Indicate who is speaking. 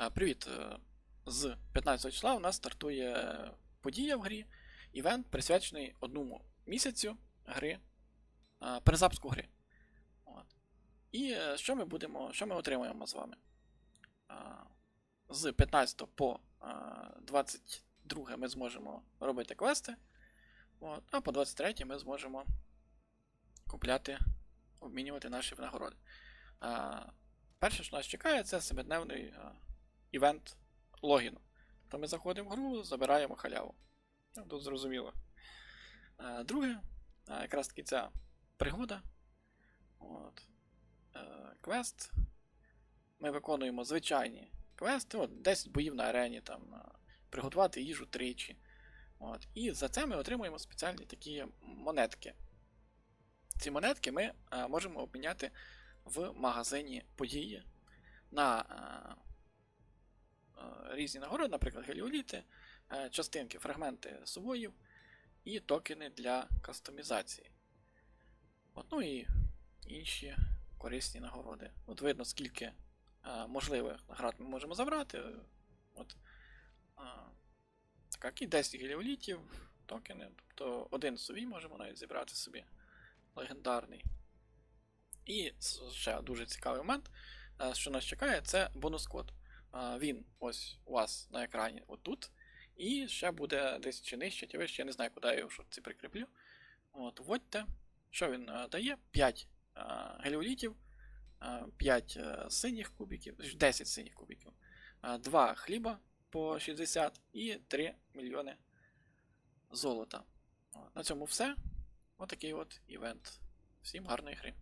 Speaker 1: Е, Привіт! Е, З 15 числа у нас стартує подія в грі, івент, присвячений одному місяцю гри, е, перезапуску гри. От. І е, що ми будемо, що ми отримаємо з вами? Е, З 15 по е, 22 ми зможемо робити квести, от, а по 23 ми зможемо купляти, обмінювати наші винагороди. Е, Перше, що нас чекає, це семидневний е, івент логіну. То ми заходимо в гру, забираємо халяву. Ну, Тут зрозуміло. Е, Друге, е, якраз таки ця пригода. От. Е, Квест. Ми виконуємо звичайні квести, от 10 боїв на арені, там, приготувати їжу тричі. От. І за це ми отримуємо спеціальні такі монетки. Ці монетки ми можемо обміняти в магазині події на різні нагороди, наприклад, геліоліти, е, частинки, фрагменти сувоїв і токени для кастомізації. От, ну і інші корисні нагороди. От видно, скільки е, можливих наград ми можемо забрати. От, е, так, і 10 геліолітів, токени. Тобто один сувій можемо навіть зібрати собі легендарний. І ще дуже цікавий момент, е, що нас чекає, це бонус-код. Е, Він ось у вас на екрані отут. І ще буде десь чи нижче, чи вище, я не знаю, куди я його в прикріплю. От, вводьте. Що він е, дає? 5 е, геліолітів, 5 синіх кубиків, 10 синіх кубиків, 2 хліба по 60 і 3 мільйони золота. От, На цьому все. Отакий от івент. Всім гарної гри.